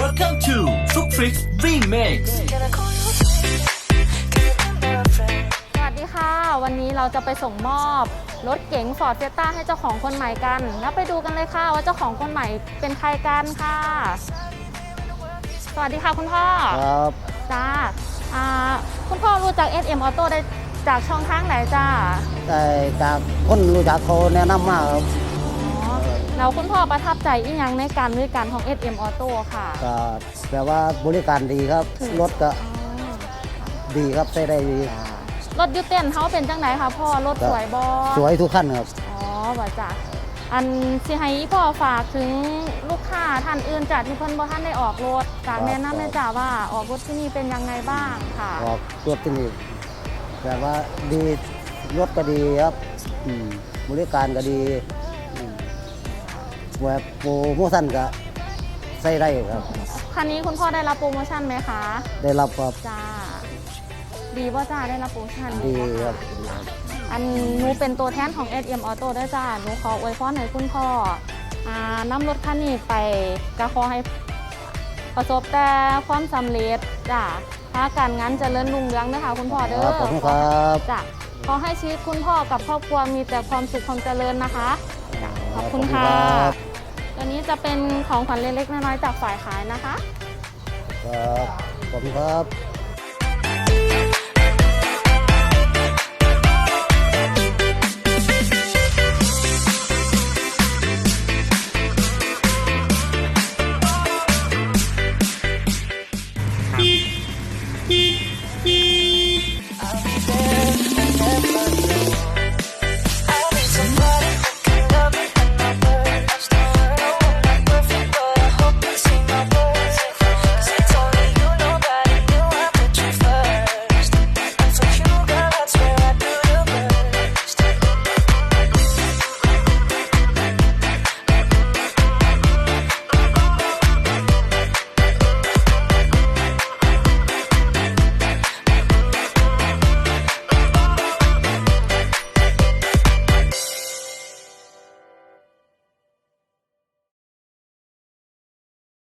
Welcome to Suprix Remix สวัสดีค่ะ วันนี้เราจะไปส่งมอบรถเก๋ง Ford Fiesta ให้เจ้าของคนใหม่กัน แล้วไปดูกันเลยค่ะว่าเจ้าของคนใหม่เป็นใครกันค่ะ สวัสดีค่ะคุณพ่อ ครับจ้าอ่าคุณพ่อรู้จัก SM Auto ได้จากช่องทางไหนจ้า แต่จากคนรู้จักเขาแนะนำมาครับอ๋อ แล้วคุณพ่อประทับใจอีกอย่างในการบริการของ SM Auto ค่ะก็แปลว่าบริการดีครับ รถก็อ๋อดีครับใช้ได้ดีรถยูเต้นเขาเป็นจังไหนคะพ่อรถสวยบอสวยทุกขั้นครับ อ๋อว่าจ้ะอันสิให้อีพ่อฝากถึงลูกค้าท่านอื่นจากที่เพิ่นบ่ท่านได้ออกรถจากแนะนำเลยจ้ะว่าออกรถที่นี่เป็นยังไงบ้างค่ะ ออกรถที่นี่แปลว่าดีรถก็ดีครับอืมบริการก็ดีอืม แบบโปรโมชั่นก็ใช้ได้ครับ คันนี้คุณพ่อได้รับโปรโมชั่นไหมคะ ได้รับครับจ้า ดีป่ะจ้าได้รับโปรโมชั่นดีบ่ะครับ อันหนูเป็นตัวแทนของ SM Auto ด้วยจ้าหนูขออวยพรให้คุณพ่ออ่านำรถคันนี้ไปก็ขอให้ประสบแต่ความสำเร็จจ้าถ้าการงานเจริญรุ่งเรืองนะคะคุณพ่อเด้อครับขอบคุณครับจ้ะขอให้ชีวิตคุณพ่อกับครอบครัวมีแต่ความสุขความเจริญนะคะ ขอบคุณค่ะ รันนี้จะเป็นของขวัญเล็กๆน้อยๆจากฝ่ายขายนะคะ ครับ ขอบคุณครับ